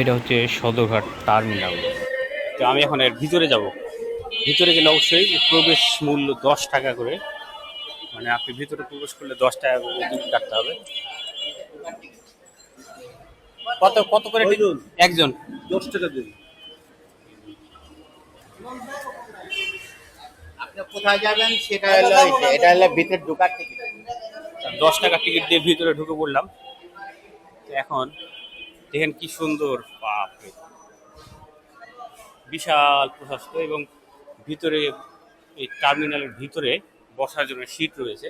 এটা হচ্ছে সদরঘাট টার্মিনাল। তো আমি এখন এর ভিতরে যাব। ভিতরে গেলে অবশ্যই প্রবেশ মূল্য দশ টাকা করে। মানে আপনি ভিতরে প্রবেশ করলে দশ টাকা করে টিকিট কাটতে হবে। কত কত করে? একজন। দশ টাকা দিন। আপনি কোথায় যাবেন সেটা হলো এটা হলো ভিতরে ঢোকার টিকিট দশ টাকা টিকিট দিয়ে ভিতরে ঢুকে পড়লাম। তো এখন দেখেন কি সুন্দর, বাপরে। বিশাল প্রশস্ত এবং ভিতরে এই টার্মিনালের ভিতরে বসার জন্য সিট রয়েছে।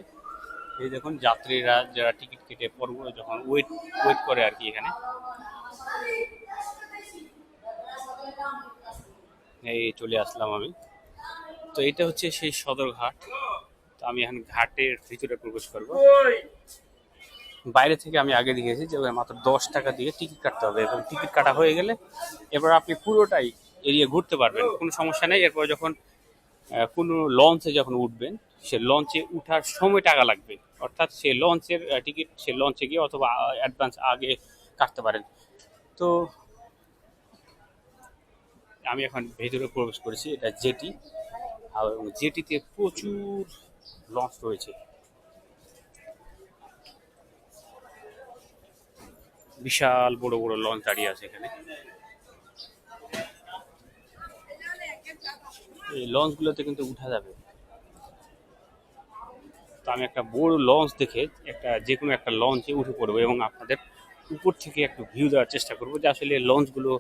এই দেখুন, যাত্রীরা যারা টিকিট কেটে পর্ব যখন ওয়েট ওয়েট করে আর কি এখানে। এই চলে আসলাম আমি। তো এটা হচ্ছে সেই সদরঘাট। তো আমি এখন ঘাটের ভিতরে প্রবেশ করব। বাইরে থেকে আমি আগে দেখেছি যে মাত্র দশ টাকা দিয়ে টিকিট কাটতে হবে এবং টিকিট কাটা হয়ে গেলে এবার আপনি পুরোটাই এরিয়া ঘুরতে পারবেন, কোনো সমস্যা নেই। এরপর যখন কোনো লঞ্চে যখন উঠবেন, সে লঞ্চে উঠার সময় টাকা লাগবে। অর্থাৎ সে লঞ্চের টিকিট, সে লঞ্চে গিয়ে অথবা অ্যাডভান্স আগে কাটতে পারেন। তো আমি এখন ভেতরে প্রবেশ করেছি, এটা জেটি, আর জেটিতে প্রচুর লঞ্চ রয়েছে। বিশাল বড় বড় লঞ্চ দাঁড়িয়ে আছে এখানে। এই লঞ্চগুলোতে কিন্তু উঠা যাবে। তো আমি একটা বড় লঞ্চ দেখে একটা যে কোনো একটা লঞ্চে উঠে পড়ব এবং আপনাদের উপর থেকে একটু ভিউ দেওয়ার চেষ্টা করব যে আসলে লঞ্চগুলো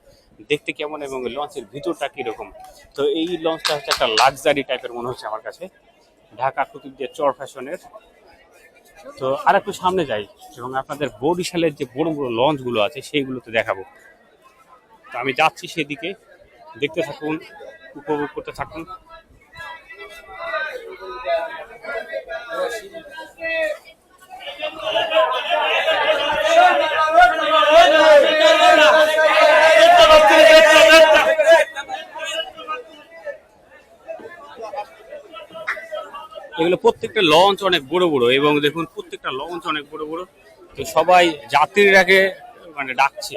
দেখতে কেমন এবং লঞ্চের ভিতরটা কীরকম। তো এই লঞ্চটা হচ্ছে একটা লাক্সারি টাইপের মনে হচ্ছে আমার কাছে। ঢাকা কুতুব দিয়ে চর ফ্যাশনের তো আর একটু সামনে যাই এবং আপনাদের বরিশালের যে বড় বড় লঞ্চগুলো আছে সেইগুলো তো দেখাবো। তো আমি যাচ্ছি সেদিকে। দেখতে থাকুন, উপভোগ করতে থাকুন। এগুলো প্রত্যেকটা লঞ্চ অনেক বড় বড় এবং দেখুন প্রত্যেকটা লঞ্চ অনেক বড় বড়। তো সবাই যাত্রীরাকে মানে ডাকছে।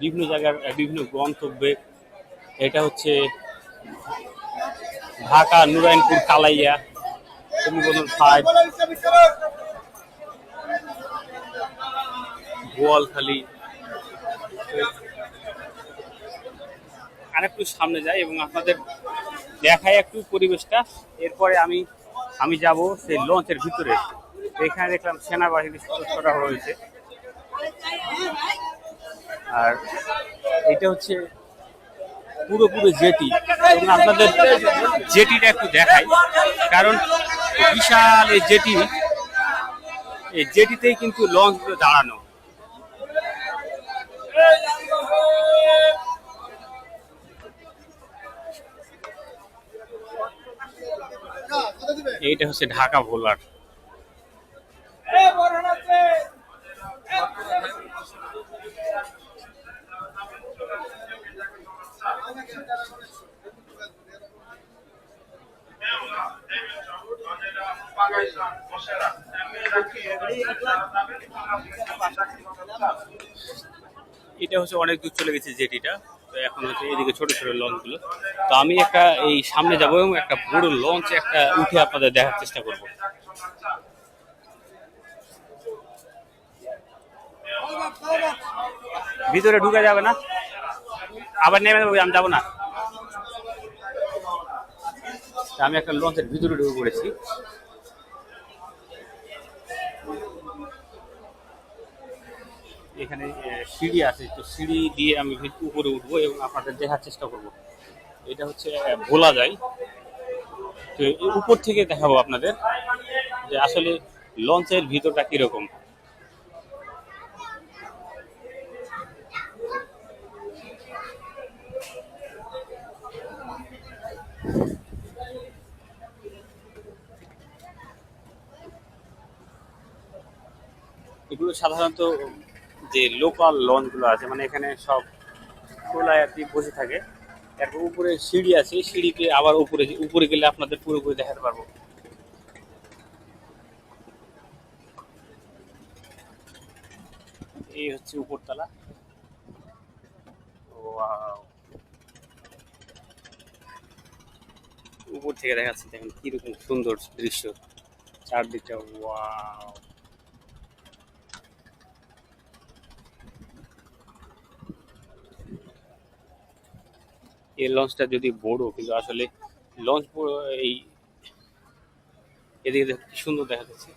বিভিন্ন জায়গার, বিভিন্ন গন্তব্যে। এটা হচ্ছে ঢাকা নুরাইনপুর কালাইয়া কমিবদন ফাইভ বোয়ালখালী আরেকটু সামনে যাই এবং আপনাদের দেখাই একটু পরিবেশটা। এরপরে আমি আমি যাব সেই লঞ্চের ভিতরে। এখানে দেখলাম সেনাবাহিনীর সদস্যরা রয়েছে। আর এটা হচ্ছে পুরোপুরি জেটি। এবং আপনাদের জেটিটা একটু দেখাই। কারণ বিশাল এই জেটি, এই জেটিতেই কিন্তু লঞ্চগুলো দাঁড়ানো। এইটা হচ্ছে ঢাকা ভোলার এটা হচ্ছে অনেক দূর চলে গেছে জেটিটা। এখন হচ্ছে এদিকে ছোট ছোট লঞ্চগুলো তো আমি একটা এই সামনে যাব এবং একটা বড় লঞ্চ একটা উঠে আপনাদের দেখার চেষ্টা করব। ভিতরে ঢুকে যাবে না? আবার নেমে যাব আমি যাব না। আমি একটা লঞ্চের ভিতরে ঢুকে পড়েছি। এখানে সিঁড়ি আছে, তো সিঁড়ি দিয়ে আমি উপরে উঠবো এবং আপনাদের দেখার চেষ্টা করব। এটা হচ্ছে ভোলা যায়। তো উপর থেকে দেখাবো আপনাদের যে আসলে লঞ্চের ভিতরটা কীরকম। এগুলো সাধারণত যে লোকাল লঞ্চগুলো আছে মানে এখানে সব খোলায় আর কি বসে থাকে। এরপর উপরে সিঁড়ি আছে, সিঁড়িতে আবার উপরে উপরে গেলে আপনাদের পুরোপুরি দেখাতে পারব। এই হচ্ছে উপরতলা! উপর থেকে দেখাচ্ছি দেখেন কীরকম সুন্দর দৃশ্য। চারদিকটা, ওয়াও। এই লঞ্চটা যদি বড় কিন্তু আসলে লঞ্চ এই এদিকে কি সুন্দর দেখা যাচ্ছে